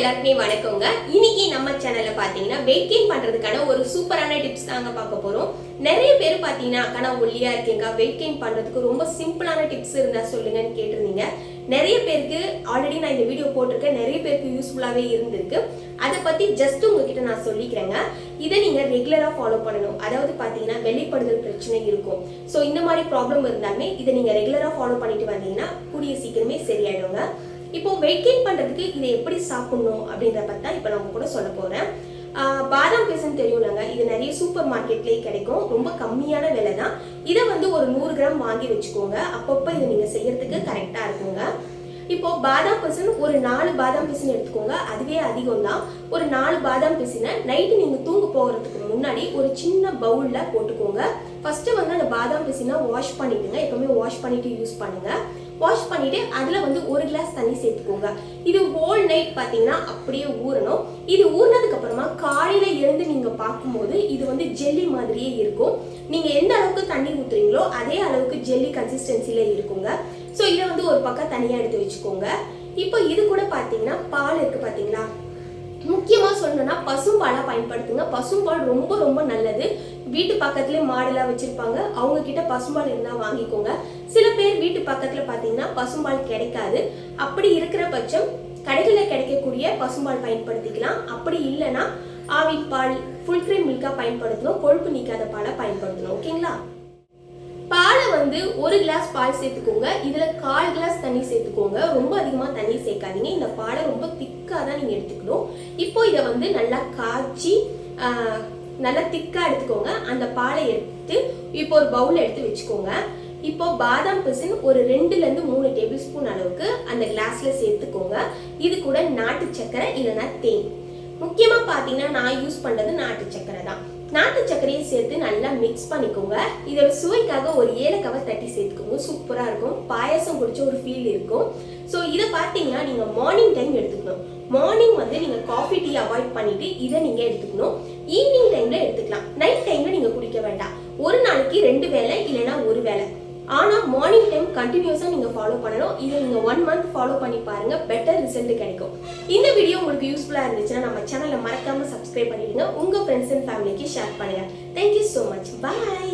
எல்லாருக்குமே வணக்கங்க. இன்னைக்கு நம்ம சேனல்ல பாத்தீங்கன்னா வெயிட் கெயின் பண்றதுக்கான ஒரு சூப்பரான டிப்ஸ் தாங்க பார்க்க போறோம். நிறைய பேர் பாத்தீங்கன்னா அக்கா நான் ஒல்லியா இருக்கீங்க வெயிட் கெயின் பண்றதுக்கு ரொம்ப சிம்பிளான டிப்ஸ் இருந்தா சொல்லுங்கன்னு கேட்டிருந்தீங்க. நிறைய பேருக்கு ஆல்ரெடி நான் இந்த வீடியோ போட்டிருக்கேன். நிறைய பேருக்கு யூஸ்ஃபுல்லாவே இருந்திருக்கு. அதை பத்தி ஜஸ்ட் உங்ககிட்ட நான் சொல்லிக்கிறேங்க. இதை நீங்க ரெகுலரா ஃபாலோ பண்ணணும். அதாவது பாத்தீங்கன்னா வெளிப்படுதல் பிரச்சனை இருக்கும். ஸோ இந்த மாதிரி ப்ராப்ளம் இருந்தாலுமே இதை நீங்க ரெகுலரா ஃபாலோ பண்ணிட்டு வந்தீங்கன்னா கூடிய சீக்கிரமே சரியாயிடுங்க. இப்போ வெயிட் கெயின் பண்றதுக்கு இதை எப்படி சாப்பிடணும் அப்படின்றத பத்தி தான் இப்போ நான் கூட சொல்ல போறேன். ஆஹ் பாதாம் பேசன் தெரியும்லங்க இது நிறைய சூப்பர் மார்க்கெட்லயே கிடைக்கும். ரொம்ப கம்மியான விலை தான் இதை வந்து ஒரு நூறு கிராம் வாங்கி வச்சுக்கோங்க. அப்பப்போ இதை நீங்க செய்யறதுக்கு கரெக்டாக இருக்குங்க. இப்போ பாதாம் பிசின் ஒரு நாலு பாதாம் பிசின் எடுத்துக்கோங்க. அதுவே அதிகம் தான் ஒரு நாலு பாதாம் பிசினை நைட்டு நீங்கள் தூங்க போகிறதுக்கு முன்னாடி ஒரு சின்ன பவுலில் போட்டுக்கோங்க. ஃபஸ்ட்டு வந்து அந்த பாதாம் பிசினை வாஷ் பண்ணிவிடுங்க எப்போவுமே வாஷ் பண்ணிட்டு யூஸ் பண்ணுங்கள் வாஷ் பண்ணிட்டு அதில் வந்து ஒரு கிளாஸ் தண்ணி சேர்த்துக்கோங்க. இது ஹோல் நைட் பார்த்தீங்கன்னா அப்படியே ஊறணும். இது ஊறினதுக்கப்புறமா காலையில் இருந்து நீங்கள் பார்க்கும்போது இது வந்து ஜெல்லி மாதிரியே இருக்கும். நீங்கள் எந்த அளவுக்கு தண்ணி ஊற்றுறீங்களோ அதே அளவுக்கு ஜெல்லி கன்சிஸ்டன்சியில் இருக்குங்க. ஸோ இதை வந்து ஒரு பக்கம் தனியாக எடுத்து வச்சுக்கோங்க. இப்போ இது கூட பார்த்தீங்கன்னா பால் இருக்கு பார்த்தீங்களா முக்கியமாக சொல்லணும்னா பசும்பாலாக பயன்படுத்துங்க. பசும்பால் ரொம்ப ரொம்ப நல்லது. வீட்டு பக்கத்துலேயே மாடெல்லாம் வச்சுருப்பாங்க. அவங்க கிட்ட பசும்பால் இருந்தால் வாங்கிக்கோங்க. சில பேர் வீட்டு பக்கத்தில் பார்த்தீங்கன்னா பசும்பால் கிடைக்காது. அப்படி இருக்கிற பட்சம் கடைகளில் கிடைக்கக்கூடிய பசும்பால் பயன்படுத்திக்கலாம். அப்படி இல்லைன்னா ஆவின் பால் ஃபுல் கிரீம் மில்காக பயன்படுத்தணும். கொழுப்பு நீக்காத பாலை பயன்படுத்தணும். ஓகேங்களா? பாலை வந்து ஒரு கிளாஸ் பால் சேர்த்துக்கோங்க. இதுல கால் கிளாஸ் தண்ணி சேர்த்துக்கோங்க. ரொம்ப அதிகமா தண்ணி சேர்க்காதீங்க. இந்த பாலை ரொம்ப திக்கா தான் நீங்க எடுத்துக்கணும். இப்போ இதை வந்து நல்லா காய்ச்சி நல்லா திக்கா எடுத்துக்கோங்க. அந்த பாலை எடுத்து இப்போ ஒரு பவுல் எடுத்து வச்சுக்கோங்க. இப்போ பாதாம் பிசின் ஒரு ரெண்டுல இருந்து மூணு டேபிள் ஸ்பூன் அளவுக்கு அந்த கிளாஸ்ல சேர்த்துக்கோங்க. இது கூட நாட்டு சக்கரை இல்லைன்னா தேன். முக்கியமா பாத்தீங்கன்னா நான் யூஸ் பண்றது நாட்டு சக்கரை தான். நாட்டு சர்க்கரையும் சேர்த்து நல்லா மிக்ஸ் பண்ணிக்கோங்க. இதோட சுவைக்காக ஒரு ஏலக்காவை தட்டி சேர்த்துக்கோங்க. சூப்பராக இருக்கும். பாயசம் குடிச்ச ஒரு ஃபீல் இருக்கும். ஸோ இதை பார்த்தீங்கன்னா நீங்கள் மார்னிங் டைம் எடுத்துக்கணும். மார்னிங் வந்து நீங்கள் காஃபி டீ அவாய்ட் பண்ணிவிட்டு இதை நீங்கள் எடுத்துக்கணும். ஈவினிங் டைமில் எடுத்துக்கலாம். நைட் டைமில் நீங்கள் குடிக்க வேண்டாம். ஒரு நாளைக்கு ரெண்டு வேளை இல்லைன்னா ஒரு வேளை. ஆனால் மார்னிங் டைம் கண்டினியூஸாக நீங்கள் ஃபாலோ பண்ணணும். இதை நீங்கள் ஒன் மந்த் ஃபாலோ பண்ணி பாருங்க. பெட்டர் ரிசல்ட் கிடைக்கும். இந்த வீடியோ உங்களுக்கு யூஸ்ஃபுல்லா இருந்துச்சுன்னா நம்ம சேனலை மறக்காமல் சப்ஸ்கிரைப் பண்ணிடுங்க. உங்க ஃப்ரெண்ட்ஸ் அண்ட் ஃபேமிலிக்கு ஷேர் பண்ணுங்கள் thank you so much bye